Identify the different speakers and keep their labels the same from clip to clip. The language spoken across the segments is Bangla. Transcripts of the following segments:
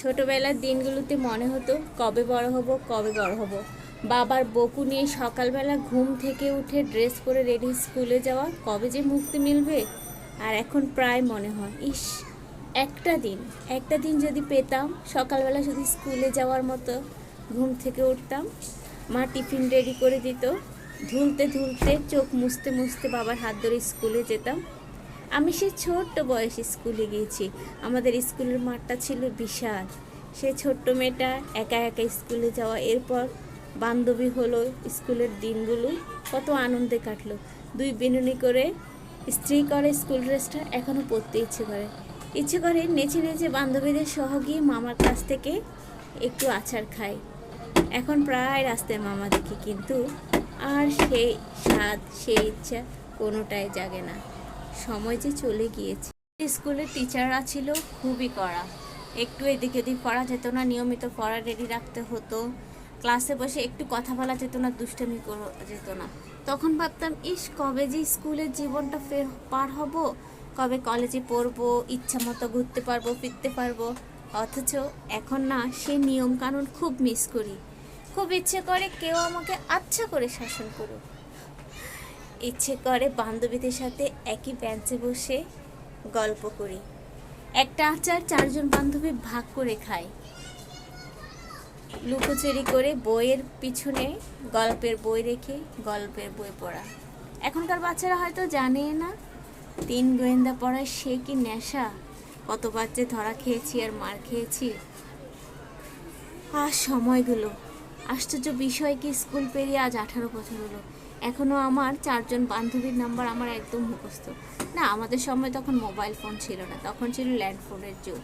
Speaker 1: ছোটবেলার দিনগুলোতে মনে হতো কবে বড় হব, কবে বড় হব। বাবার বকু নিয়ে সকালবেলা ঘুম থেকে উঠে ড্রেস পরে রেডি স্কুলে যাওয়া কবে যে মুক্তি মিলবে? আর এখন প্রায় মনে হয়, ইস, একটা দিন একটা দিন যদি পেতাম, সকালবেলা যদি স্কুলে যাওয়ার মতো ঘুম থেকে উঠতাম, মা টিফিন রেডি করে দিত, ধুলতে ধুলতে চোখ মুছতে মুছতে বাবার হাত ধরে স্কুলে যেতাম। আমি সেই ছোট্ট বয়সে স্কুলে গিয়েছি। আমাদের স্কুলের মাঠটা ছিল বিশাল। সে ছোট্ট মেয়েটা একা একা স্কুলে যাওয়া, এরপর বান্ধবী হলো স্কুলের দিনগুলো। কত আনন্দে কাটলো। দুই বিনুনি করে স্ত্রী করে স্কুল ড্রেসটা এখনও পরতে ইচ্ছে করে। ইচ্ছে করে নেচে নেচে বান্ধবীদের সহ গিয়ে মামার কাছ থেকে একটু আচার খাই। এখন প্রায় রাস্তায় মামা দেখি, কিন্তু আর সেই স্বাদ সেই ইচ্ছা কোনোটাই জাগে না। সময় যে চলে গিয়েছে। স্কুলের টিচাররা ছিল খুবই কড়া। একটু এদিক এদিক পড়া যেত না, নিয়মিত পড়া রেডি রাখতে হতো। ক্লাসে বসে একটু কথা বলা যেত না, দুষ্টামি করা যেত না। তখন ভাবতাম, ইস, কবে যে স্কুলের জীবনটা ফের পার হব? কবে কলেজে পড়ব? ইচ্ছা মতো ঘুরতে পারব, ফিরতে পারব? অথচ এখন না সেই নিয়মকানুন খুব মিস করি। খুব ইচ্ছে করে কেউ আমাকে আচ্ছা করে শাসন করুক। ইচ্ছে করে বান্ধবীদের সাথে একই বেঞ্চে বসে গল্প করি। একটা আচার চারজন বান্ধবী ভাগ করে খায়। লুকোচুরি করে বইয়ের পিছনে গল্পের বই রেখে গল্পের বই পড়া। এখনকার বাচ্চারা হয়তো জানে না, তিন গোয়েন্দা পড়ায় সে কি নেশা? কত বাচ্চা ধরা খেয়েছি আর মার খেয়েছি? আর সময়গুলো। আশ্চর্য বিষয় কি স্কুল পেরিয়ে আজ আঠারো বছর হলো। এখনও আমার চারজন বান্ধবীর নাম্বার আমার একদম মুখস্থ। না, আমাদের সময় তখন মোবাইল ফোন ছিল না, তখন ছিল ল্যান্ড ফোনের যুগ।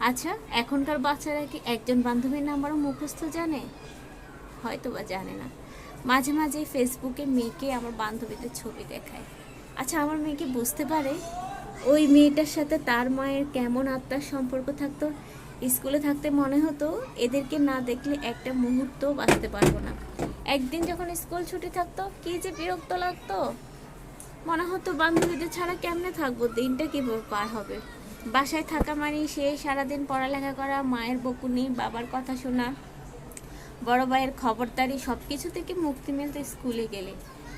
Speaker 1: আচ্ছা এখনকার বাচ্চারা কি একজন বান্ধবীর নাম্বারও মুখস্থ জানে? হয়তো বা জানে না। মাঝে মাঝে ফেসবুকে মেয়েকে আমার বান্ধবীদের ছবি দেখায়। আচ্ছা আমার মেয়েকে বুঝতে পারে? ওই মেয়েটার সাথে তার মায়ের কেমন আত্মার সম্পর্ক থাকতো? স্কুলে থাকতে মনে হতো এদেরকে না দেখলে একটা মুহূর্তও বাঁচতে পারব না। একদিন যখন স্কুল ছুটি থাকতো, কি যে বিরক্ত লাগতো। মনে হতো বান্ধবীদের ছাড়া কেমনে থাকব? দিনটা কীভাবে পার হবে? বাসায় থাকা মানে সে সারাদিন পড়ালেখা করা, মায়ের বকুনি, বাবার কথা শোনা, বড় ভাইয়ের খবরদারি সব কিছু থেকে মুক্তি মিলতে স্কুলে গেলে।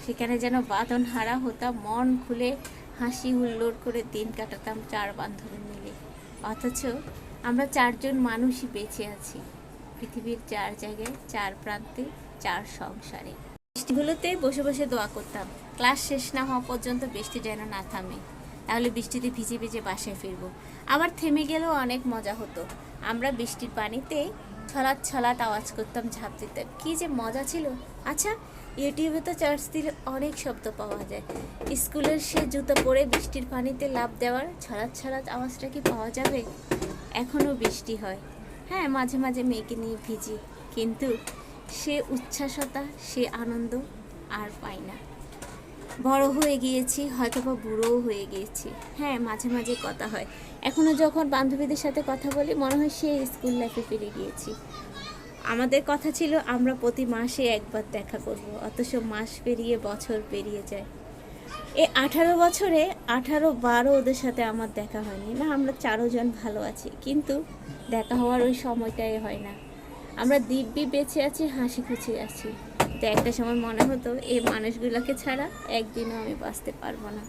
Speaker 1: সেখানে যেন বাঁধন হারা হতাম, মন খুলে হাসি হুল্লোড় করে দিন কাটাতাম চার বান্ধবী মিলে। অথচ আমরা চারজন মানুষই বেঁচে আছি। পৃথিবীর চার জায়গায়, চার প্রান্তে, চার সংসারে। বৃষ্টিগুলোতে বসে বসে দোয়া করতাম, ক্লাস শেষ না হওয়া পর্যন্ত বৃষ্টি যেন না থামে, তাহলে বৃষ্টিতে ভিজে ভিজে বাসায় ফিরবো। আবার থেমে গেলেও অনেক মজা হতো। আমরা বৃষ্টির পানিতে ছলাৎ ছলাৎ আওয়াজ করতাম, ঝাঁপ দিতাম, কী যে মজা ছিল। আচ্ছা ইউটিউবে তো চার্জ দিলে অনেক শব্দ পাওয়া যায়। স্কুলের সে জুতো পরে বৃষ্টির পানিতে লাভ দেওয়ার ছলাৎ ছলাৎ আওয়াজটা কি পাওয়া যাবে? এখনও বৃষ্টি হয়। হ্যাঁ মাঝে মাঝে মেয়েকে নিয়ে ভিজি, কিন্তু সে উচ্ছ্বাসতা, সে আনন্দ আর পাই না। বড় হয়ে গিয়েছি হয়তো বা বুড়োও হয়ে গিয়েছি। হ্যাঁ মাঝে মাঝে কথা হয়। এখনও যখন বান্ধবীদের সাথে কথা বলি, মনে হয় সে স্কুল লাইফে ফিরে গিয়েছি। আমাদের কথা ছিল, আমরা প্রতি মাসে একবার দেখা করব, অথচ মাস পেরিয়ে, বছর পেরিয়ে যায়। এই আঠারো বছরে আঠারো বারো ওদের সাথে আমার দেখা হয়নি। না, আমরা চারো জন ভালো আছি, কিন্তু দেখা হওয়ার ওই সময়টাই হয় না। আমরা দিব্যি বেঁচে আছি, হাসি খুশি আছি। তো একটা সময় মনে হতো এই মানুষগুলোকে ছাড়া একদিনও আমি বাঁচতে পারব না।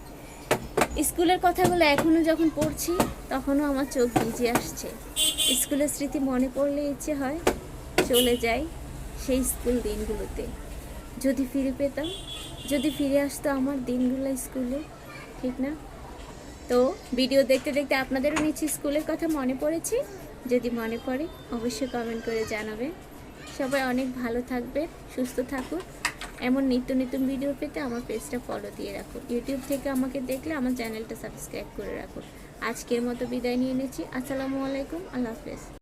Speaker 1: স্কুলের কথাগুলো এখনও যখন পড়ছি, তখনও আমার চোখ ভিজে আসছে। স্কুলের স্মৃতি মনে পড়লে ইচ্ছে হয় চলে যাই সেই স্কুল দিনগুলোতে। যদি ফিরে পেতাম, যদি ফিরে আসতো আমার দিনগুলো স্কুলে, ঠিক না? তো ভিডিও দেখতে দেখতে আপনাদেরও নিচ্ছি স্কুলের কথা মনে পড়েছে? যদি মনে পড়ে, অবশ্যই কমেন্ট করে জানাবেন। সবাই অনেক ভালো থাকবে সুস্থ থাকুন। এমন নিত্য নতুন ভিডিও পেতে আমার পেজটা ফলো দিয়ে রাখুন। ইউটিউব থেকে আমাকে দেখলে আমার চ্যানেলটা সাবস্ক্রাইব করে রাখুন। আজকের মতো বিদায় নিয়ে নিচ্ছি। আসসালামু আলাইকুম। আল্লাহ হাফেজ।